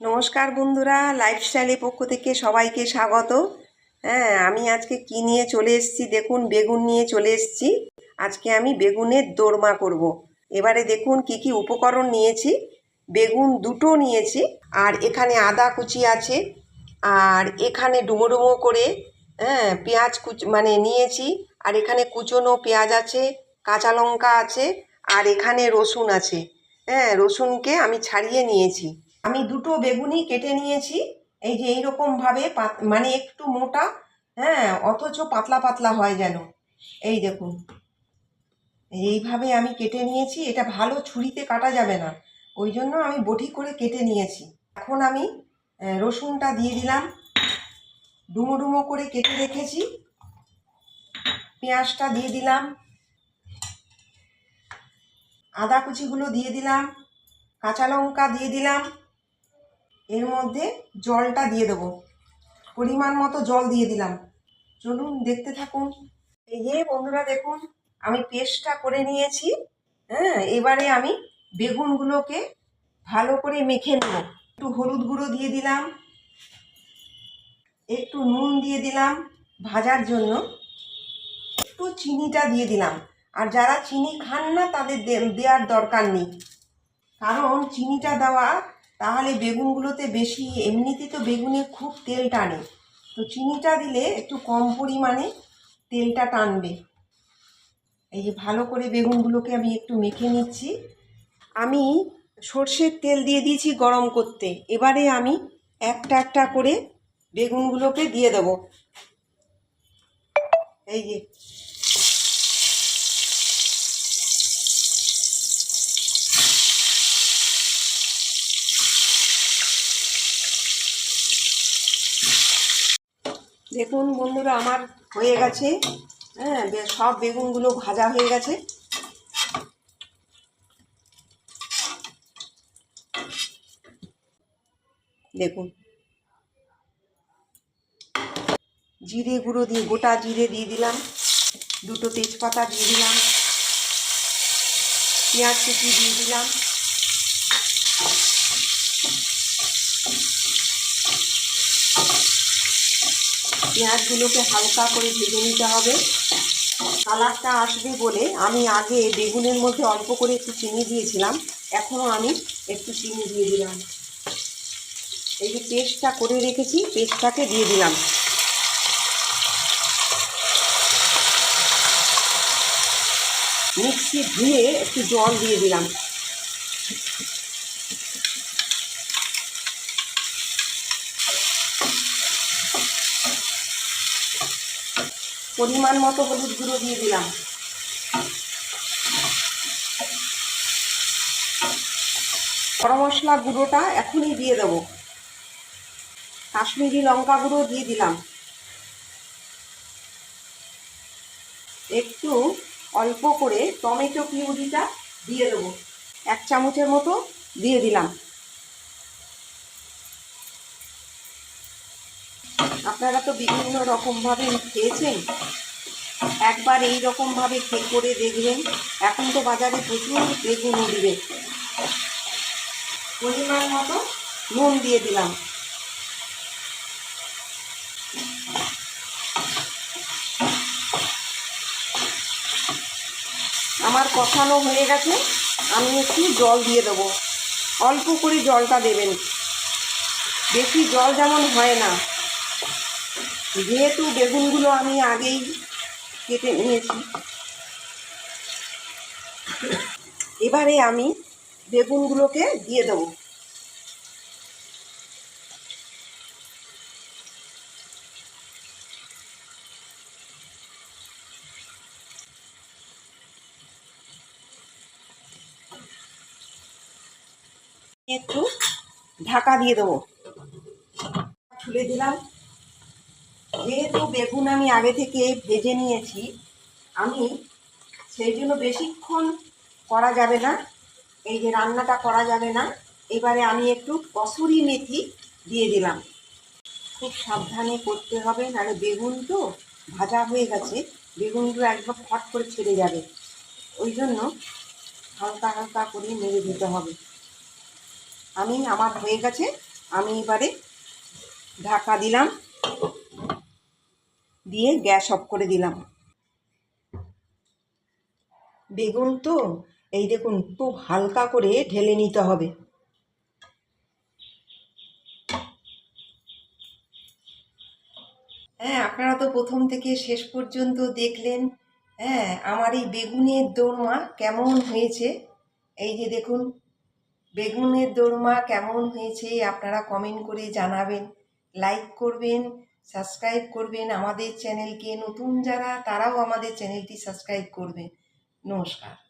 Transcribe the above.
নমস্কার বন্ধুরা লাইফস্টাইলের পক্ষ থেকে সবাইকে স্বাগত। হ্যাঁ আমি আজকে কি নিয়ে চলে এসেছি দেখুন, বেগুন নিয়ে চলে এসেছি। আজকে আমি বেগুনের দোরমা করব। এবারে দেখুন কি কি উপকরণ নিয়েছি। বেগুন দুটো নিয়েছি, আর এখানে আদা কুচি আছে, আর এখানে ডুমো ডুমো করে হ্যাঁ পেঁয়াজ কুচ মানে নিয়েছি, আর এখানে কুচনো পেঁয়াজ আছে, কাঁচা লঙ্কা আছে, আর এখানে রসুন আছে। হ্যাঁ রসুনকে আমি ছাড়িয়ে নিয়েছি। আমি দুটো বেগুনি কেটে নিয়েছি। এই যে এইরকম ভাবে পাত- মানে একটু মোটা হ্যাঁ অথচ পাতলা পাতলা হয় যেন। এই দেখুন। এইভাবে আমি কেটে নিয়েছি। এটা ভালো ছুরিতে কাটা যাবে না। ওই জন্য আমি বটি করে কেটে নিয়েছি। এখন আমি রসুনটা দিয়ে দিলাম। ডুমো ডুমো করে কেটে রেখেছি। পেঁয়াজটা দিয়ে দিলাম। আদা কুচিগুলো দিয়ে দিলাম। কাঁচা লঙ্কা দিয়ে দিলাম। এর মধ্যে জলটা দিয়ে দেবো। পরিমাণ মতো জল দিয়ে দিলাম। চলুন দেখতে থাকুন। এই যে বন্ধুরা দেখুন, আমি পেস্টটা করে নিয়েছি। হ্যাঁ এবারে আমি বেগুনগুলোকে ভালো করে মেখে নেব। একটু হলুদ গুঁড়ো দিয়ে দিলাম। একটু নুন দিয়ে দিলাম ভাজার জন্য। একটু চিনিটা দিয়ে দিলাম। আর যারা চিনি খান না, তাদের দেওয়ার দরকার নেই। কারণ চিনিটা দেওয়া তাহলে বেগুনগুলোতে বেশি, এমনিতে তো বেগুনে খুব তেল টানে। তো চিনিটা দিলে একটু কম পরিমাণে তেলটা টানবে। এই যে ভালো করে বেগুনগুলোকে আমি একটু মেখে নিচ্ছি। আমি সর্ষের তেল দিয়ে দিয়েছি গরম করতে। এবারে আমি একটা একটা করে বেগুনগুলোকে দিয়ে দেবো। এই যে দেখুন বন্ধুরা আমার হয়ে গেছে। হ্যাঁ সব বেগুনগুলো ভাজা হয়ে গেছে। দেখুন। জিরে গুঁড়ো দিয়ে, গোটা জিরে দিয়ে দিলাম। দুটো তেজপাতা দিয়ে দিলাম। পেঁয়াজ কুচি দিয়ে দিলাম। পেঁয়াজগুলোকে হালকা করে ভেজে নিতে হবে। কালারটা আসবে বলে আমি আগে বেগুনের মধ্যে অল্প করে একটু চিনি দিয়েছিলাম। এখনও আমি একটু চিনি দিয়ে দিলাম। এই যে পেস্টটা করে রেখেছি, পেস্টটাকে দিয়ে দিলাম। মিক্সি ধুয়ে একটু জল দিয়ে দিলাম। পরিমাণ মতো হলুদ গুঁড়ো দিয়ে দিলাম। গরম মশলা গুঁড়োটা এখনই দিয়ে দেবো। কাশ্মীরি লঙ্কা গুঁড়ো দিয়ে দিলাম। একটু অল্প করে টমেটো পিউরিটা দিয়ে দেবো। এক চামচের মতো দিয়ে দিলাম। আপনারা তো বিভিন্ন রকমভাবে খেয়েছেন। একবার এই রকমভাবে খেয়ে করে দেখবেন। এখন তো বাজারে প্রচুর বেগুন উঠবে। পরিমাণ মতো নুন দিয়ে দিলাম। আমার কষানো হয়ে গেছে। আমি একটু জল দিয়ে দেবো। অল্প করে জলটা দেবেন। বেশি জল যেমন হয় না। যেহেতু বেগুনগুলো আমি আগেই কেটে নিয়েছি। এবারে আমি বেগুনগুলোকে দিয়ে দেবো। একটু ঢাকা দিয়ে দেবো। খুলে দিলাম। যেহেতু বেগুন আমি আগে থেকে ভেজে নিয়েছি, আমি সেই জন্য বেশিক্ষণ করা যাবে না। এই যে রান্নাটা করা যাবে না, এবারে আমি একটু কসুরি মেথি দিয়ে দিলাম। খুব সাবধানে করতে হবে, নাহলে বেগুন তো ভাজা হয়ে গেছে, বেগুনগুলো একদম ফট করে ছেড়ে যাবে। ওই জন্য হালকা হালকা করে নেড়ে দিতে হবে। আমি, আমার হয়ে গেছে, আমি এবারে ঢাকা দিলাম। দিয়ে গ্যাস অফ করে দিলাম। বেগুন তো, এই দেখুন, খুব হালকা করে ঢেলে নিতে হবে। হ্যাঁ আপনারা তো প্রথম থেকে শেষ পর্যন্ত দেখলেন। হ্যাঁ আমার এই বেগুনের দোরমা কেমন হয়েছে? এই যে দেখুন, বেগুনের দোরমা কেমন হয়েছে, আপনারা কমেন্ট করে জানাবেন। লাইক করবেন সাবস্ক্রাইব করবেন আমাদের চ্যানেলকে। নতুন যারা তারাও আমাদের চ্যানেলটি সাবস্ক্রাইব করবেন। নমস্কার।